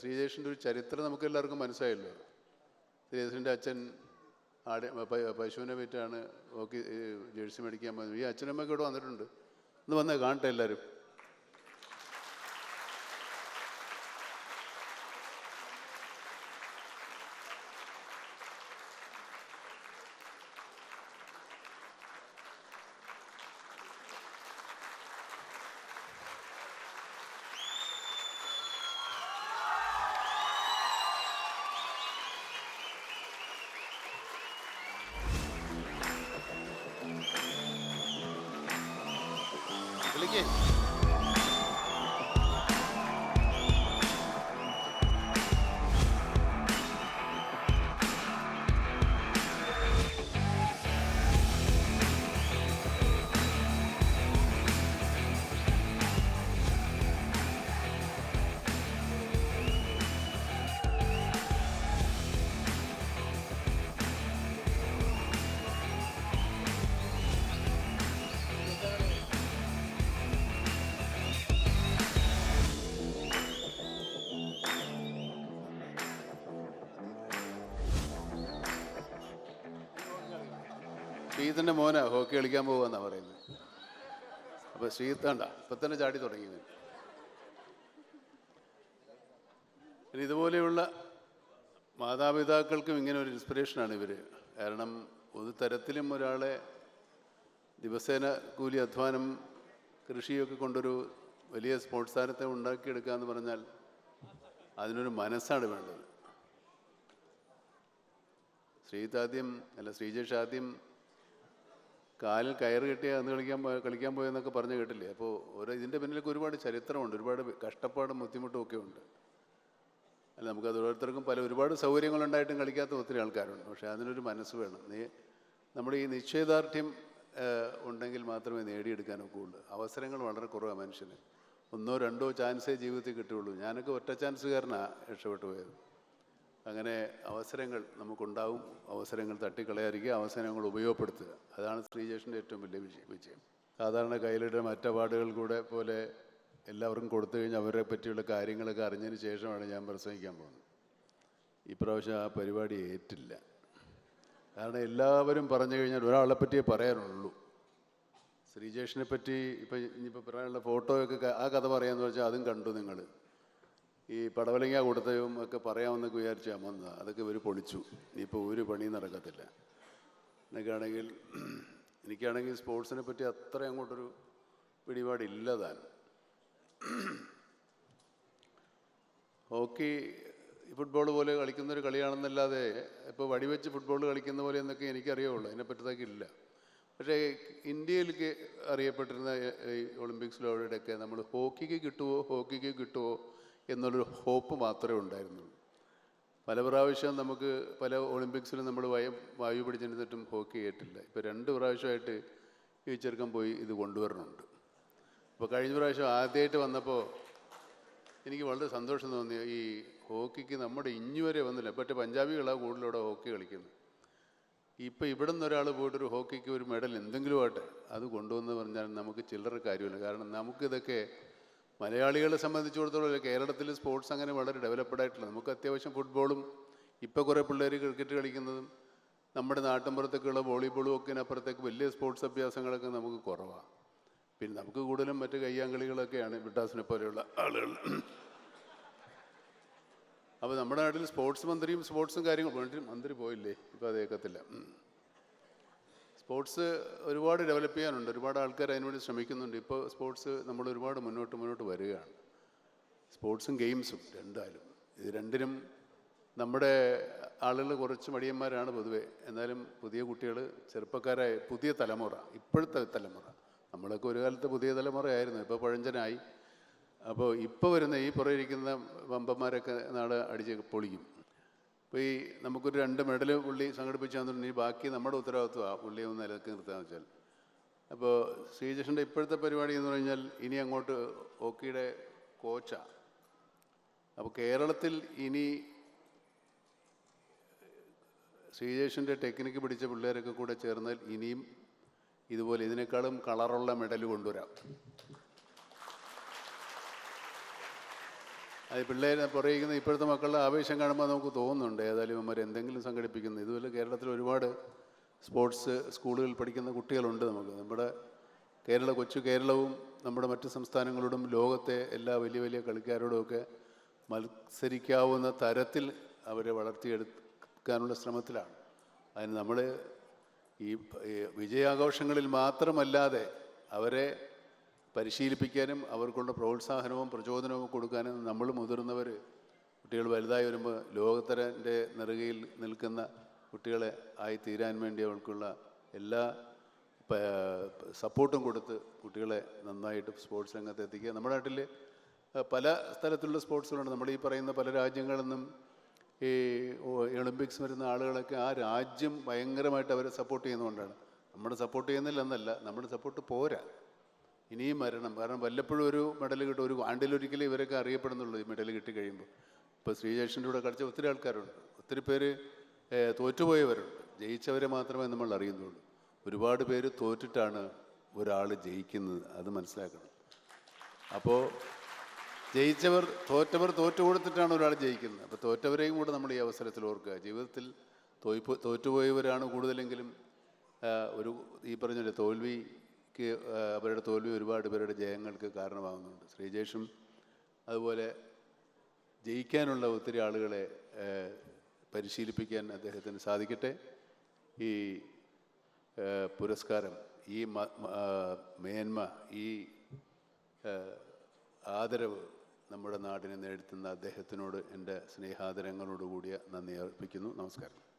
ശ്രീജേഷിന്റെ ഒരു ചരിത്രം നമുക്ക് എല്ലാവർക്കും മനസ്സിലായല്ലോ. ശ്രീജേഷിന്റെ അച്ഛൻ ആടെ പശുവിനെ വിറ്റാണ് ഓക്കി ജേഴ്സി മേടിക്കാൻ പോകുന്നത് ഈ അച്ഛനമ്മയൊക്കെ ഇവിടെ വന്നിട്ടുണ്ട്. ഒന്ന് വന്നേ കാണട്ടെ എല്ലാവരും. belli ki. ശ്രീജിത്തിന്റെ മോനാ ഹോക്കി കളിക്കാൻ പോകുമെന്നാണ് പറയുന്നത്. അപ്പോൾ ശ്രീജിത്ത് വേണ്ട ഇപ്പം തന്നെ ചാടി തുടങ്ങി പിന്നെ ഇതുപോലെയുള്ള മാതാപിതാക്കൾക്കും ഇങ്ങനെ ഒരു ഇൻസ്പിറേഷനാണ് ഇവർ കാരണം ഒരു തരത്തിലും ഒരാളെ ദിവസേന കൂലി അധ്വാനം കൃഷിയൊക്കെ കൊണ്ടൊരു വലിയ സ്പോർട്സ് താരത്തെ ഉണ്ടാക്കിയെടുക്കുക എന്ന് പറഞ്ഞാൽ അതിനൊരു മനസ്സാണ് വേണ്ടത്. ശ്രീതാദ്യം ആദ്യം അല്ല ശ്രീജേഷ് ആദ്യം കാലിൽ കയറ് കെട്ടിയ അന്ന് കളിക്കാൻ കളിക്കാൻ പോയെന്നൊക്കെ പറഞ്ഞു കേട്ടില്ലേ? അപ്പോൾ ഓരോ ഇതിന്റെ പിന്നിലൊക്കെ ഒരുപാട് ചരിത്രമുണ്ട്. ഒരുപാട് കഷ്ടപ്പാടും ബുദ്ധിമുട്ടും ഒക്കെ ഉണ്ട്. അല്ല നമുക്ക് അത് ഓരോരുത്തർക്കും പല ഒരുപാട് സൗകര്യങ്ങളുണ്ടായിട്ടും കളിക്കാത്ത ഒത്തിരി ആൾക്കാരുണ്ട്. പക്ഷേ അതിനൊരു മനസ്സ് വേണം. നീ നമ്മുടെ ഈ നിശ്ചയദാർഢ്യം ഉണ്ടെങ്കിൽ മാത്രമേ നേടിയെടുക്കാനൊക്കെ ഉള്ളൂ. അവസരങ്ങൾ വളരെ കുറവാണ് മനുഷ്യന്. ഒന്നോ രണ്ടോ ചാൻസേ ജീവിതത്തിൽ കിട്ടുകയുള്ളൂ. ഞാനൊക്കെ ഒറ്റ ചാൻസുകാരനാണ് രക്ഷപ്പെട്ടു പോയത്. അങ്ങനെ അവസരങ്ങൾ നമുക്കുണ്ടാവും. അവസരങ്ങൾ തട്ടിക്കളയാതിരിക്കുക അവസരങ്ങൾ ഉപയോഗപ്പെടുത്തുക. അതാണ് ശ്രീജേഷിന്റെ ഏറ്റവും വലിയ വിജയം. സാധാരണ കയ്യിലിട്ട മറ്റ് അവാർഡുകൾ കൂടെ പോലെ എല്ലാവർക്കും കൊടുത്തു കഴിഞ്ഞാൽ അവരെ പറ്റിയുള്ള കാര്യങ്ങളൊക്കെ അറിഞ്ഞതിന് ശേഷമാണ് ഞാൻ പ്രസംഗിക്കാൻ പോകുന്നത്. ഇപ്രാവശ്യം ആ പരിപാടി ഏറ്റില്ല. കാരണം എല്ലാവരും പറഞ്ഞു കഴിഞ്ഞാൽ ഒരാളെ പറ്റിയേ പറയാനുള്ളൂ. ശ്രീജേഷിനെ പറ്റി ഇപ്പം ഇനിയിപ്പോൾ പറയാനുള്ള ഫോട്ടോയൊക്കെ ആ കഥ പറയാമെന്ന് വെച്ചാൽ അതും കണ്ടു നിങ്ങൾ. ഈ പടവലങ്ങ കൊടുത്തതും ഒക്കെ പറയാമെന്നൊക്കെ വിചാരിച്ചാൽ വന്നതാണ് അതൊക്കെ ഇവർ പൊളിച്ചു. ഇനിയിപ്പോൾ ഒരു പണി നടക്കത്തില്ല. എനിക്കാണെങ്കിൽ എനിക്കാണെങ്കിൽ സ്പോർട്സിനെ പറ്റി അത്ര അങ്ങോട്ടൊരു പിടിപാടില്ല താൻ. ഹോക്കി ഫുട്ബോൾ പോലെ കളിക്കുന്ന ഒരു കളിയാണെന്നല്ലാതെ ഇപ്പോൾ വടിവെച്ച് ഫുട്ബോൾ കളിക്കുന്ന പോലെ എന്നൊക്കെ എനിക്കറിയുള്ളൂ അതിനെപ്പറ്റതൊക്കെ ഇല്ല. പക്ഷേ ഇന്ത്യയിലേക്ക് അറിയപ്പെട്ടിരുന്ന ഈ ഒളിമ്പിക്സിലൂടെയൊക്കെ നമ്മൾ ഹോക്കിക്ക് കിട്ടുമോ ഹോക്കിക്ക് കിട്ടുമോ എന്നുള്ളൊരു ഹോപ്പ് മാത്രമേ ഉണ്ടായിരുന്നുള്ളൂ. പല പ്രാവശ്യം നമുക്ക് പല ഒളിമ്പിക്സിലും നമ്മൾ വയ വായു പിടിച്ചിരുന്നിട്ടും ഹോക്കി ആയിട്ടില്ല ഇപ്പോൾ രണ്ട് പ്രാവശ്യമായിട്ട് ഈ ചെറുക്കം പോയി ഇത് കൊണ്ടുവരണുണ്ട് അപ്പോൾ കഴിഞ്ഞ പ്രാവശ്യം ആദ്യമായിട്ട് വന്നപ്പോൾ എനിക്ക് വളരെ സന്തോഷം തോന്നി. ഈ ഹോക്കിക്ക് നമ്മുടെ ഇഞ്ഞു വരെ വന്നില്ല. മറ്റേ പഞ്ചാബികളാണ് കൂടുതലൂടെ ഹോക്കി കളിക്കുന്നത്. ഇപ്പം ഇവിടെ നിന്ന് ഒരാൾ പോയിട്ടൊരു ഹോക്കിക്ക് ഒരു മെഡൽ എന്തെങ്കിലും ആട്ടെ അത് കൊണ്ടുവന്ന് പറഞ്ഞാൽ നമുക്ക് ചില്ലറ കാര്യമില്ല. കാരണം നമുക്കിതൊക്കെ മലയാളികളെ സംബന്ധിച്ചിടത്തോളം കേരളത്തിൽ സ്പോർട്സ് അങ്ങനെ വളരെ ഡെവലപ്ഡ് ആയിട്ടില്ല നമുക്ക് അത്യാവശ്യം ഫുട്ബോളും ഇപ്പോൾ കുറേ പിള്ളേർ ക്രിക്കറ്റ് കളിക്കുന്നതും നമ്മുടെ നാട്ടിൻപുറത്തേക്കുള്ള വോളിബോളും ഒക്കെ അപ്പുറത്തേക്ക് വലിയ സ്പോർട്സ് അഭ്യാസങ്ങളൊക്കെ നമുക്ക് കുറവാണ് പിന്നെ നമുക്ക് കൂടുതലും മറ്റ് കയ്യാങ്കളികളൊക്കെയാണ് വിട്ടാസിനെ പോലെയുള്ള ആളുകൾ. അപ്പോൾ നമ്മുടെ നാട്ടിൽ സ്പോർട്സ് മന്ത്രിയും സ്പോർട്സും കാര്യങ്ങളും മന്ത്രി പോയില്ലേ? ഇപ്പോൾ അത് കേൾക്കത്തില്ല ഉം. സ്പോർട്സ് ഒരുപാട് ഡെവലപ്പ് ചെയ്യാനുണ്ട്. ഒരുപാട് ആൾക്കാർ അതിനുവേണ്ടി ശ്രമിക്കുന്നുണ്ട്. ഇപ്പോൾ സ്പോർട്സ് നമ്മൾ ഒരുപാട് മുന്നോട്ട് മുന്നോട്ട് വരികയാണ്. സ്പോർട്സും ഗെയിംസും രണ്ടായാലും. ഇത് രണ്ടിനും നമ്മുടെ ആളുകൾ കുറച്ച് മടിയന്മാരാണ് പൊതുവെ. എന്നാലും പുതിയ കുട്ടികൾ ചെറുപ്പക്കാരെ പുതിയ തലമുറ ഇപ്പോഴത്തെ തലമുറ. നമ്മളൊക്കെ ഒരു കാലത്ത് പുതിയ തലമുറയായിരുന്നു. ഇപ്പോൾ പഴഞ്ചനായി. അപ്പോൾ ഇപ്പോൾ വരുന്ന ഈ പുറയിരിക്കുന്ന വമ്പന്മാരൊക്കെ നാളെ അടിച്ച് പൊളിക്കും അപ്പോൾ ഈ നമുക്കൊരു രണ്ട് മെഡൽ പുള്ളി സംഘടിപ്പിച്ചു ഇനി ബാക്കി നമ്മുടെ ഉത്തരവാദിത്വമാണ് പുള്ളിയെ ഒന്ന് നിലനിൽക്കി നിർത്താന്ന് വെച്ചാൽ. അപ്പോൾ ശ്രീകൃഷ്ണന്റെ ഇപ്പോഴത്തെ പരിപാടി എന്ന് പറഞ്ഞാൽ ഇനി അങ്ങോട്ട് ഹോക്കിയുടെ കോച്ചാണ് അപ്പോൾ കേരളത്തിൽ ഇനി ശ്രീജേഷിന്റെ ടെക്നിക്ക് പിടിച്ച പിള്ളേരൊക്കെ കൂടെ ചേർന്നാൽ ഇനിയും ഇതുപോലെ ഇതിനേക്കാളും കളറുള്ള മെഡൽ കൊണ്ടുവരാം. അത് പിള്ളേരെ പറയുന്ന ഇപ്പോഴത്തെ മക്കളുടെ ആവേശം കാണുമ്പോൾ നമുക്ക് തോന്നുന്നുണ്ട് ഏതായാലും ഇവന്മാർ എന്തെങ്കിലും സംഘടിപ്പിക്കുന്നു. ഇതുപോലെ കേരളത്തിൽ ഒരുപാട് സ്പോർട്സ് സ്കൂളുകളിൽ പഠിക്കുന്ന കുട്ടികളുണ്ട് നമുക്ക്. നമ്മുടെ കേരള കൊച്ചു കേരളവും നമ്മുടെ മറ്റ് സംസ്ഥാനങ്ങളോടും ലോകത്തെ എല്ലാ വലിയ വലിയ കളിക്കാരോടുമൊക്കെ മത്സരിക്കാവുന്ന തരത്തിൽ അവരെ വളർത്തിയെടുക്കാനുള്ള ശ്രമത്തിലാണ്. അതിന് നമ്മൾ ഈ വിജയാഘോഷങ്ങളിൽ മാത്രമല്ലാതെ അവരെ പരിശീലിപ്പിക്കാനും അവർക്കുള്ള പ്രോത്സാഹനവും പ്രചോദനവും കൊടുക്കാനും നമ്മൾ മുതിർന്നവർ കുട്ടികൾ വലുതായി വരുമ്പോൾ ലോകത്തരന്റെ നെറുകയിൽ നിൽക്കുന്ന കുട്ടികളെ ആയി തീരാൻ വേണ്ടി അവർക്കുള്ള എല്ലാ സപ്പോർട്ടും കൊടുത്ത് കുട്ടികളെ നന്നായിട്ട് സ്പോർട്സ് രംഗത്ത് എത്തിക്കുക. നമ്മുടെ നാട്ടിൽ പല സ്ഥലത്തുള്ള സ്പോർട്സുകളുണ്ട്. നമ്മൾ ഈ പറയുന്ന പല രാജ്യങ്ങളിൽ നിന്നും ഈ ഒളിമ്പിക്സ് വരുന്ന ആളുകളൊക്കെ ആ രാജ്യം ഭയങ്കരമായിട്ട് അവരെ സപ്പോർട്ട് ചെയ്യുന്നതുകൊണ്ടാണ്. നമ്മുടെ സപ്പോർട്ട് ചെയ്യുന്നില്ല എന്നല്ല നമ്മുടെ സപ്പോർട്ട് പോരാ. ഇനിയും വരണം. കാരണം വല്ലപ്പോഴും ഒരു മെഡൽ കിട്ടും. ഒരു ആണ്ടിലൊരിക്കലും ഇവരൊക്കെ അറിയപ്പെടുന്നുള്ളൂ ഈ മെഡൽ കിട്ടി കഴിയുമ്പോൾ. ഇപ്പോൾ ശ്രീജേഷിന്റെ കൂടെ കളിച്ച ഒത്തിരി ആൾക്കാരുണ്ട്. ഒത്തിരി പേര് തോറ്റുപോയവരുണ്ട്. ജയിച്ചവരെ മാത്രമേ നമ്മൾ അറിയുന്നുള്ളൂ. ഒരുപാട് പേര് തോറ്റിട്ടാണ് ഒരാൾ ജയിക്കുന്നത്. അത് മനസ്സിലാക്കണം. അപ്പോൾ ജയിച്ചവർ തോറ്റവർ തോറ്റു കൊടുത്തിട്ടാണ് ഒരാൾ ജയിക്കുന്നത്. അപ്പോൾ തോറ്റവരെയും കൂടെ നമ്മൾ ഈ അവസരത്തിൽ ഓർക്കുക. ജീവിതത്തിൽ തോൽപ്പ് തോറ്റുപോയവരാണ് കൂടുതലെങ്കിലും ഒരു ഈ പറഞ്ഞ തോൽവിക്ക് ആ, അവരുടെ തോൽവി ഒരുപാട് പേരുടെ ജയങ്ങൾക്ക് കാരണമാകുന്നുണ്ട്. ശ്രീജേഷും അതുപോലെ ജയിക്കാനുള്ള ഒത്തിരി ആളുകളെ പരിശീലിപ്പിക്കാൻ അദ്ദേഹത്തിന് സാധിക്കട്ടെ. ഈ പുരസ്കാരം ഈ മേന്മ ഈ ആദരവ് നമ്മുടെ നാടിനെ നേടുത്തുന്ന അദ്ദേഹത്തിനോട് എന്റെ സ്നേഹാദരങ്ങളോടുകൂടിയ നന്ദി അർപ്പിക്കുന്നു. നമസ്കാരം.